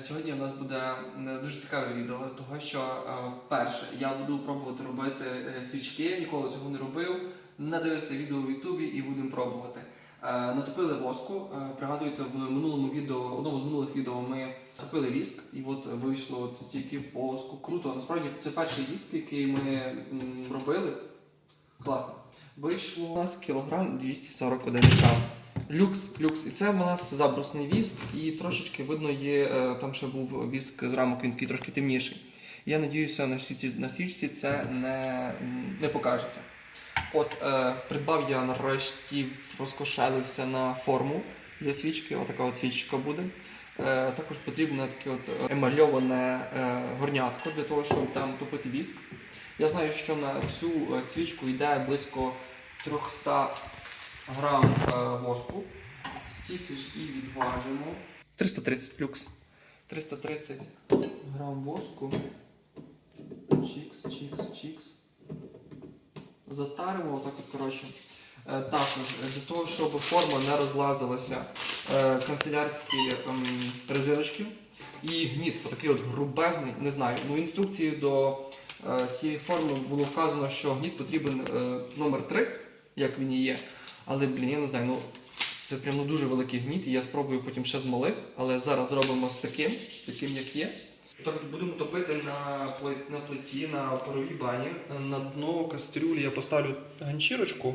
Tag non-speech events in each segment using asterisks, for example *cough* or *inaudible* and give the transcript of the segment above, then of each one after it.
Сьогодні у нас буде дуже цікаве відео, того що е, вперше я буду пробувати робити е, свічки, ніколи цього не робив. Надивився відео в Ютубі і будемо пробувати. Е, Натопили воску. Пригадуєте, в минулому відео, одному з минулих відео ми топили віск, і от вийшло от стільки воску. Круто. Насправді це перший віск, який ми робили. Класно. Вийшло у нас кілограм 241 грам. Люкс, люкс. І це в нас забрусний віск, і трошечки видно є, е, там ще був віск з рамок, він такий трошки темніший. Я надіюся, на сітці, на сітці це не, не покажеться. От е, придбав я нарешті, розкошелився на форму для свічки. Отака от свічка буде. Е, також потрібно таке от емальоване е, горнятко для того, щоб там топити віск. Я знаю, що на цю е, свічку йде близько 300 грам е, воску. Стільки ж і відважимо. 330 люкс. 330 грам воску. Чікс, чікс, чікс. Затаримо отак от, коротше. Е, Також е, для того, щоб форма не розлазилася, канцелярські ем, резиночки. І гніт, отакий от грубезний, не знаю. Ну, в інструкції до цієї форми було вказано, що гніт потрібен номер 3, як він і є. Але, блін, я не знаю, ну це прям ну, дуже великий гніт, і я спробую потім ще з малих, але зараз зробимо з таким, з таким як є. Так будемо топити на, плит, на плиті, на паровій бані. На дно кастрюлі я поставлю ганчірочку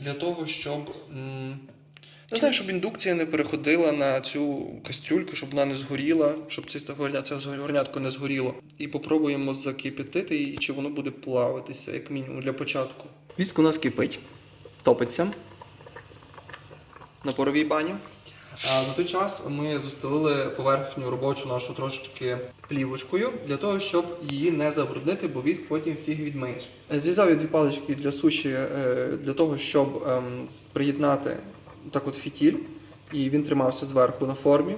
для того, щоб. м, Не знаю, щоб індукція не переходила на цю кастрюльку, щоб вона не згоріла, щоб це горнятко не згоріло. І попробуємо закипятити, і чи воно буде плавитися, як мінімум, для початку. Віск у нас кипить, топиться на паровій бані. За той час ми застелили поверхню робочу нашу трошечки плівочкою для того, щоб її не забруднити, бо віск потім фіг відмиєш. Е, Зв'язав я дві палички для суші е, для того, щоб ем, приєднати так от фітіль, і він тримався зверху на формі.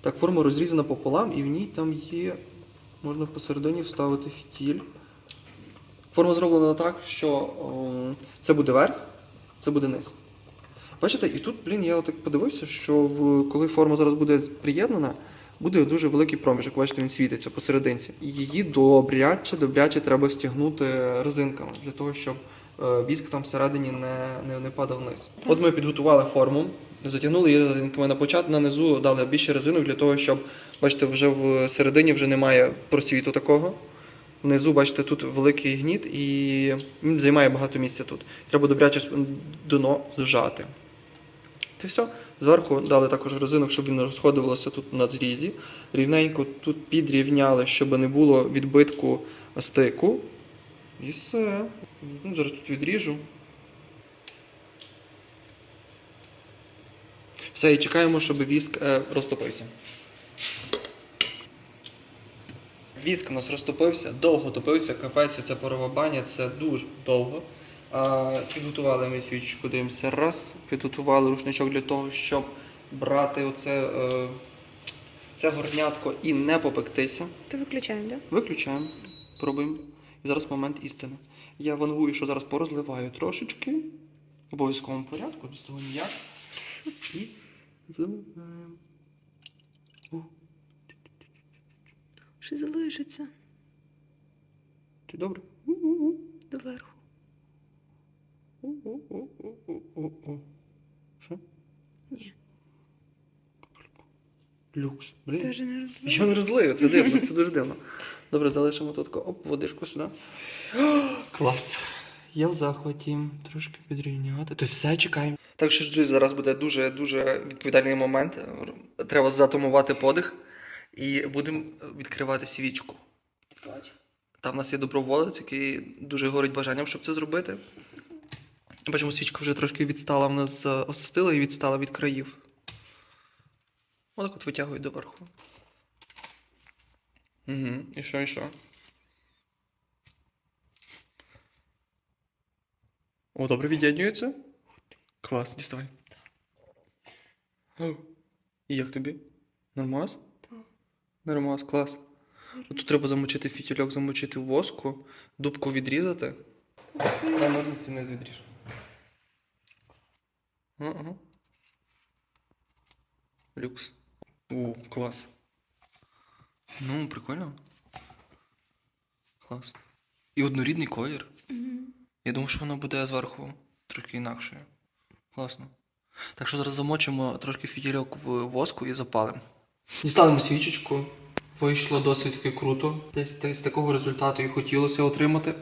Так, форма розрізана пополам, і в ній там є. Можна посередині вставити фітіль. Форма зроблена так, що ем, це буде верх, це буде низ. Бачите, і тут, блін, я отак подивився, що в, коли форма зараз буде приєднана, буде дуже великий проміжок. Бачите, він світиться посерединці. І її добряче, добряче треба стягнути резинками для того, щоб е, віск там всередині не, не, не падав вниз. От ми підготували форму, затягнули її резинками на початку, на низу дали більше резинок для того, щоб, бачите, вже в середині вже немає просвіту такого. Внизу, бачите, тут великий гніт і він займає багато місця тут. Треба добряче дно зжати. Та все. Зверху дали також резинок, щоб він не розходувалося тут на зрізі. Рівненько тут підрівняли, щоб не було відбитку стику. І все. Ну, зараз тут відріжу. Все, і чекаємо, щоб віск е, розтопився. Віск у нас розтопився, довго топився, капець, ця парова баня, це дуже довго. А, підготували ми свічку, дивимося. Раз, підготували рушничок для того, щоб брати оце е, це горнятко і не попектися. То виключаємо, так? Виключаємо, пробуємо. І зараз момент істини. Я вангую, що зараз порозливаю трошечки. В обов'язковому порядку, без того ніяк. І заливаємо. Що залишиться чи добре? Доверху. Що? Ні. Люкс. Блін. Ти вже не розумієш. Я не розлию, це дивно, це дуже дивно. Добре, залишимо тут оп, водичку сюди. *gasps* Клас. Я в захваті. Трошки підрівняти. То все чекаємо. Так що ж, друзі, зараз буде дуже дуже відповідальний момент. Треба затумувати подих і будемо відкривати свічку. Там у нас є доброволець, який дуже горить бажанням, щоб це зробити. Бачимо, свічка вже трошки відстала в нас е, осостила і відстала від країв. Отак от витягую доверху. Угу. І що, і що? О, добре від'єднюється. Клас, діставай. О, І як тобі? Нормас? Нормас, клас. Тут треба замочити фітільок, замочити в воску, дубку відрізати. На ножниці не відріж. Люкс. О, клас. Ну, прикольно. Клас. І однорідний колір. Я думав, що воно буде зверху трохи інакшою. Класно. Так що зараз замочимо трошки фітільок в воску і запалимо. Дістали ми свічечку. Вийшло досить таки круто. Десь з такого результату і хотілося отримати.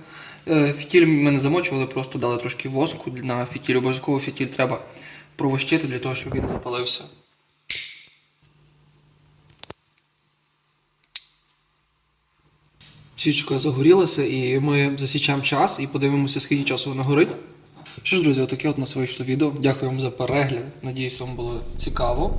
Е, Фітіль ми не замочували, просто дали трошки воску на фітіль. Обов'язково фітіль треба провощити для того, щоб він запалився. Свічка загорілася, і ми засічемо час і подивимося, скільки часу вона горить. Що ж, друзі, отаке от у нас вийшло відео. Дякую вам за перегляд. Надіюсь, вам було цікаво.